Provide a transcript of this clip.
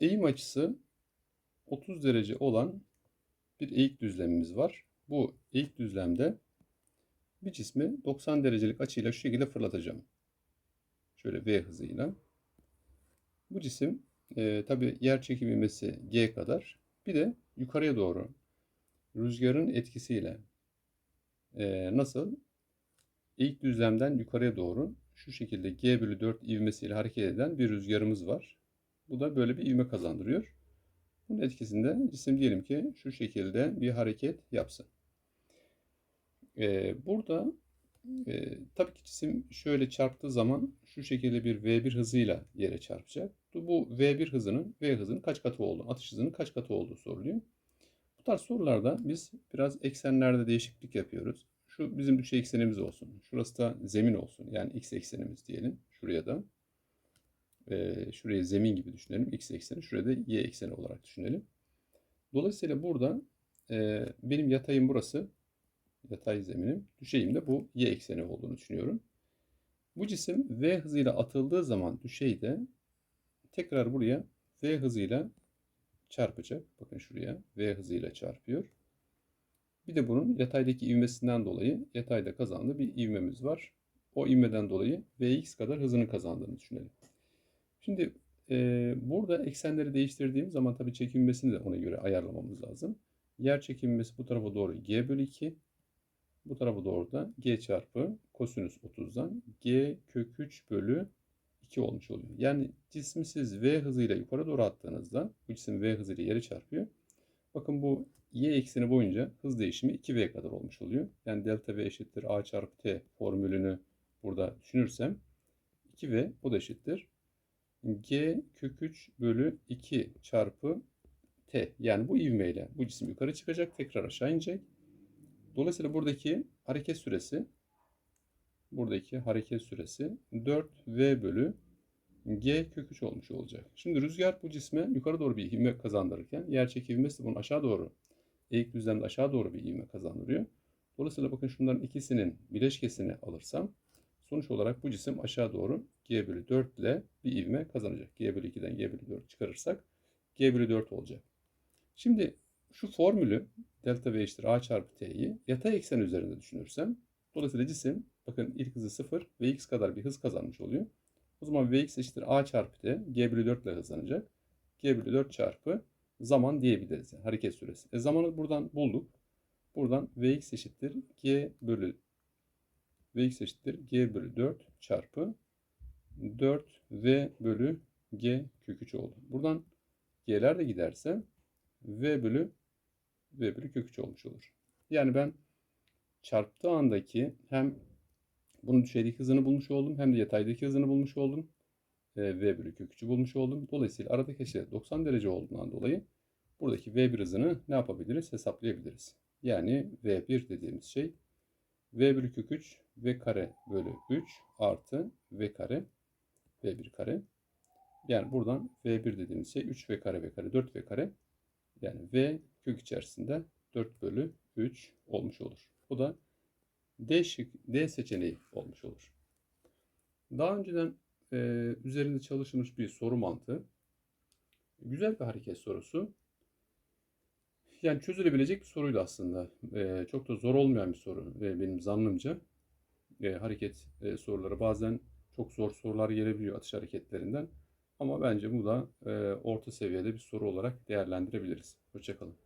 eğim açısı 30 derece olan bir eğik düzlemimiz var. Bu eğik düzlemde bir cismi 90 derecelik açıyla şu şekilde fırlatacağım. Şöyle V hızıyla. Bu cisim e, tabi yer çekim ivmesi G kadar. Bir de yukarıya doğru rüzgarın etkisiyle e, nasıl eğik düzlemden yukarıya doğru şu şekilde G bölü 4 ivmesiyle hareket eden bir rüzgarımız var. Bu da böyle bir ivme kazandırıyor. Bunun etkisinde cisim diyelim ki şu şekilde bir hareket yapsın. Ee, burada e, tabii ki cisim şöyle çarptığı zaman şu şekilde bir V1 hızıyla yere çarpacak. Bu V1 hızının V hızının kaç katı olduğu, atış hızının kaç katı olduğu soruluyor. Bu tarz sorularda biz biraz eksenlerde değişiklik yapıyoruz. Şu bizim düşey eksenimiz olsun. Şurası da zemin olsun. Yani x eksenimiz diyelim. Şuraya da. E, şurayı zemin gibi düşünelim. X ekseni. Şuraya da y ekseni olarak düşünelim. Dolayısıyla burada e, benim yatayım burası. Yatay zeminim. Düşeyim de bu y ekseni olduğunu düşünüyorum. Bu cisim v hızıyla atıldığı zaman düşeyde tekrar buraya v hızıyla çarpacak. Bakın şuraya v hızıyla çarpıyor. Bir de bunun yataydaki ivmesinden dolayı yatayda kazandığı bir ivmemiz var. O ivmeden dolayı Vx kadar hızını kazandığını düşünelim. Şimdi e, burada eksenleri değiştirdiğim zaman tabii çekilmesini de ona göre ayarlamamız lazım. Yer çekilmesi bu tarafa doğru g bölü 2. Bu tarafa doğru da g çarpı kosinüs 30'dan g kök 3 bölü 2 olmuş oluyor. Yani cismi siz v hızıyla yukarı doğru attığınızda bu cisim v hızıyla yere çarpıyor. Bakın bu y ekseni boyunca hız değişimi 2v kadar olmuş oluyor. Yani delta v eşittir a çarpı t formülünü burada düşünürsem 2v o da eşittir. G kök 3 bölü 2 çarpı t. Yani bu ivmeyle bu cisim yukarı çıkacak tekrar aşağı inecek. Dolayısıyla buradaki hareket süresi buradaki hareket süresi 4v bölü G kök 3 olmuş olacak. Şimdi rüzgar bu cisme yukarı doğru bir ivme kazandırırken yer çekilmesi bunun aşağı doğru eğik düzlemde aşağı doğru bir ivme kazandırıyor. Dolayısıyla bakın şunların ikisinin bileşkesini alırsam sonuç olarak bu cisim aşağı doğru G bölü 4 ile bir ivme kazanacak. G bölü 2'den G bölü 4 çıkarırsak G bölü 4 olacak. Şimdi şu formülü delta V eşittir A çarpı T'yi yatay eksen üzerinde düşünürsem dolayısıyla cisim bakın ilk hızı 0 ve x kadar bir hız kazanmış oluyor. O zaman Vx eşittir A çarpı T G bölü 4 ile hızlanacak. G bölü 4 çarpı zaman diyebiliriz. Yani hareket süresi. E zamanı buradan bulduk. Buradan Vx eşittir G bölü Vx eşittir G bölü 4 çarpı 4 V bölü G kök 3 oldu. Buradan G'ler de giderse V bölü V bölü kök 3 olmuş olur. Yani ben çarptığı andaki hem bunun düşeydeki hızını bulmuş oldum hem de yataydaki hızını bulmuş oldum. V bölü kök 3'ü bulmuş oldum. Dolayısıyla aradaki açı 90 derece olduğundan dolayı buradaki V1 hızını ne yapabiliriz? Hesaplayabiliriz. Yani V1 dediğimiz şey V bölü kök 3 V kare bölü 3 artı V kare V1 kare. Yani buradan V1 dediğimiz şey 3V kare V kare 4V kare. Yani V kök içerisinde 4 bölü 3 olmuş olur. Bu da D, şık, D seçeneği olmuş olur. Daha önceden e, üzerinde çalışılmış bir soru mantığı. Güzel bir hareket sorusu. Yani çözülebilecek bir soruydu aslında. E, çok da zor olmayan bir soru e, benim zannımca. E, hareket e, soruları bazen çok zor sorular gelebiliyor atış hareketlerinden. Ama bence bu da e, orta seviyede bir soru olarak değerlendirebiliriz. Hoşçakalın.